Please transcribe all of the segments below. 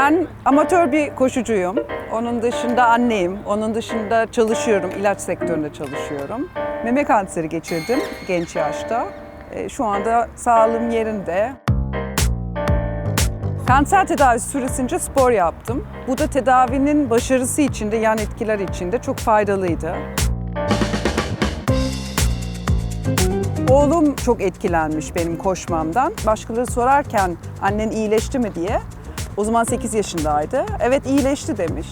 Ben amatör bir koşucuyum. Onun dışında anneyim. Onun dışında çalışıyorum. İlaç sektöründe çalışıyorum. Meme kanseri geçirdim genç yaşta. E, Şu anda sağlığım yerinde. Kanser tedavisi süresince spor yaptım. Bu da tedavinin başarısı için de yan etkiler için de çok faydalıydı. Oğlum çok etkilenmiş benim koşmamdan. Başkaları sorarken annen iyileşti mi diye. O zaman 8 yaşındaydı. Evet iyileşti demiş.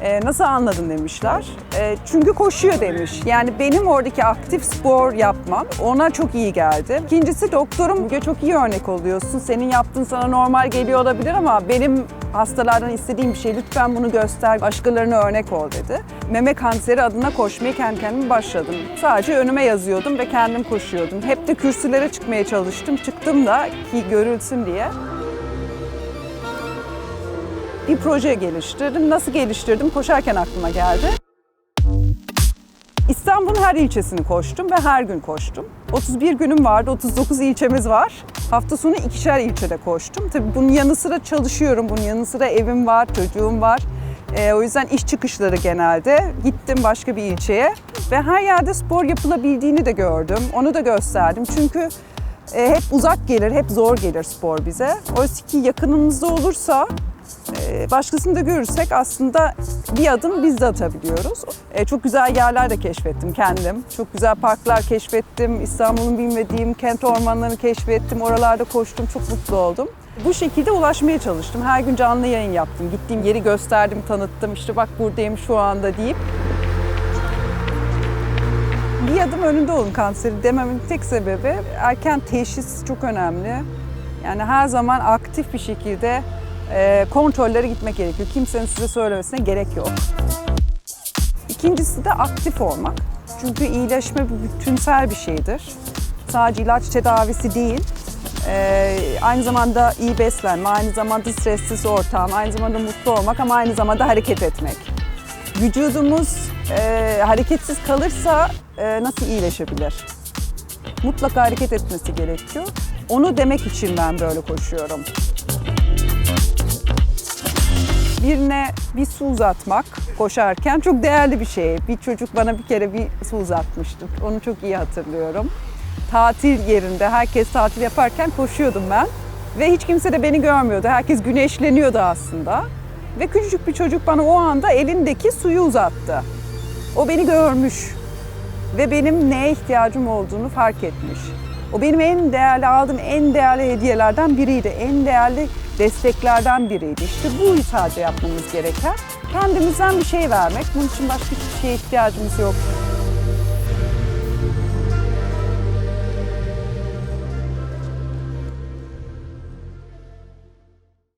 "E, nasıl anladın demişler. "E, çünkü koşuyor demiş. Yani benim oradaki aktif spor yapmam ona çok iyi geldi. İkincisi doktorum "Müge, çok iyi örnek oluyorsun. Senin yaptığın sana normal geliyor olabilir ama benim hastalardan istediğim bir şey lütfen bunu göster, başkalarına örnek ol dedi. Meme kanseri adına koşmaya kendi kendime başladım. Sadece önüme yazıyordum ve kendim koşuyordum. Hep de kürsülere çıkmaya çalıştım. Çıktım da ki görülsün diye. Bir proje geliştirdim. Nasıl geliştirdim? Koşarken aklıma geldi. İstanbul'un her ilçesini koştum ve her gün koştum. 31 günüm vardı, 39 ilçemiz var. Hafta sonu ikişer ilçede koştum. Tabii bunun yanı sıra çalışıyorum, bunun yanı sıra evim var, çocuğum var. Ee, o yüzden iş çıkışları genelde. Gittim başka bir ilçeye ve her yerde spor yapılabildiğini de gördüm. Onu da gösterdim. Çünkü e, hep uzak gelir, hep zor gelir spor bize. Oysa ki yakınımızda olursa Başkasını da görürsek aslında bir adım biz de atabiliyoruz. Ee, Çok güzel yerler de keşfettim kendim. Çok güzel parklar keşfettim. İstanbul'un bilmediğim kent ormanlarını keşfettim. Oralarda koştum. Çok mutlu oldum. Bu şekilde ulaşmaya çalıştım. Her gün canlı yayın yaptım. Gittiğim yeri gösterdim, tanıttım. İşte bak buradayım şu anda deyip bir adım önünde olun kanseri dememin tek sebebi erken teşhis çok önemli. Yani her zaman aktif bir şekilde e, kontrollere gitmek gerekiyor. Kimsenin size söylemesine gerek yok. İkincisi de aktif olmak. Çünkü iyileşme bütünsel bir şeydir. Sadece ilaç tedavisi değil. E, aynı zamanda iyi beslenme, aynı zamanda stressiz ortam, aynı zamanda mutlu olmak ama aynı zamanda hareket etmek. Vücudumuz e, hareketsiz kalırsa e, nasıl iyileşebilir? Mutlaka hareket etmesi gerekiyor. Onu demek için ben böyle koşuyorum. Birine bir su uzatmak koşarken çok değerli bir şey. Bir çocuk bana bir kere bir su uzatmıştı. Onu çok iyi hatırlıyorum. Tatil yerinde herkes tatil yaparken koşuyordum ben. Ve hiç kimse de beni görmüyordu. Herkes güneşleniyordu aslında. Ve küçücük bir çocuk bana o anda elindeki suyu uzattı. O beni görmüş ve benim neye ihtiyacım olduğunu fark etmiş. O benim en değerli aldığım en değerli hediyelerden biriydi. En değerli desteklerden biriydi. İşte bu sadece yapmamız gereken. Kendimizden bir şey vermek. Bunun için başka hiçbir şeye ihtiyacımız yok.